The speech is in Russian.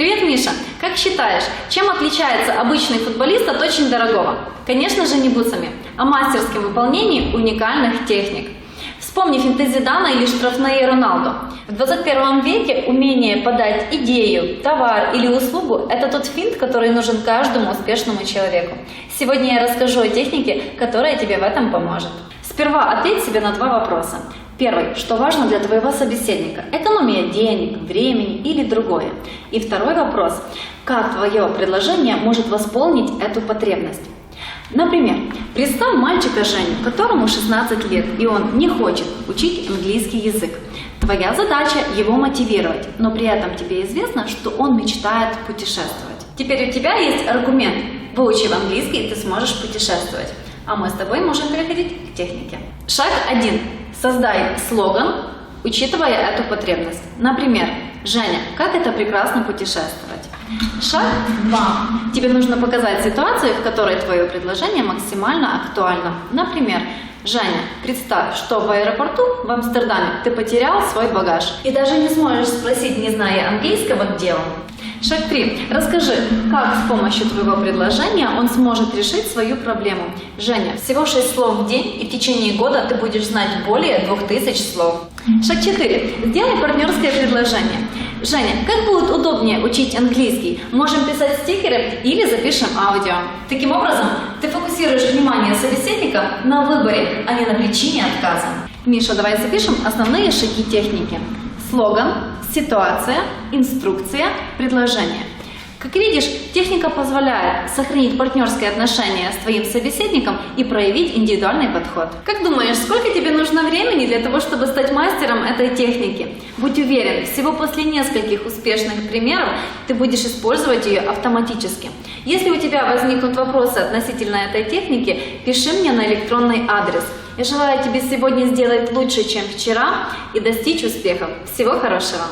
Привет, Миша! Как считаешь, чем отличается обычный футболист от очень дорогого? Конечно же не бусами, а мастерским выполнением уникальных техник. Вспомни финты Зидана или штрафные Роналду. В 21 веке умение подать идею, товар или услугу – это тот финт, который нужен каждому успешному человеку. Сегодня я расскажу о технике, которая тебе в этом поможет. Сперва ответь себе на два вопроса. Первый, что важно для твоего собеседника? Экономия денег, времени или другое? И второй вопрос, как твое предложение может восполнить эту потребность? Например, представь мальчика Женю, которому 16 лет, и он не хочет учить английский язык. Твоя задача его мотивировать, но при этом тебе известно, что он мечтает путешествовать. Теперь у тебя есть аргумент. Выучив английский, ты сможешь путешествовать. А мы с тобой можем переходить к технике. Шаг 1. Создай слоган, учитывая эту потребность. Например, Женя, как это прекрасно путешествовать. Шаг 2. Тебе нужно показать ситуацию, в которой твое предложение максимально актуально. Например, Женя, представь, что в аэропорту в Амстердаме ты потерял свой багаж и даже не сможешь спросить, не зная английского, где он. Шаг 3. Расскажи, как с помощью твоего предложения он сможет решить свою проблему. Женя, всего 6 слов в день, и в течение года ты будешь знать более 2000 слов. Шаг 4. Сделай партнерское предложение. Женя, как будет удобнее учить английский? Можем писать стикеры или запишем аудио. Таким образом, ты фокусируешь внимание собеседника на выборе, а не на причине отказа. Миша, давай запишем основные шаги техники. Слоган, ситуация, инструкция, предложение. Как видишь, техника позволяет сохранить партнерские отношения с твоим собеседником и проявить индивидуальный подход. Как думаешь, сколько тебе нужно времени для того, чтобы стать мастером этой техники? Будь уверен, всего после нескольких успешных примеров ты будешь использовать ее автоматически. Если у тебя возникнут вопросы относительно этой техники, пиши мне на электронный адрес. Я желаю тебе сегодня сделать лучше, чем вчера и достичь успехов. Всего хорошего!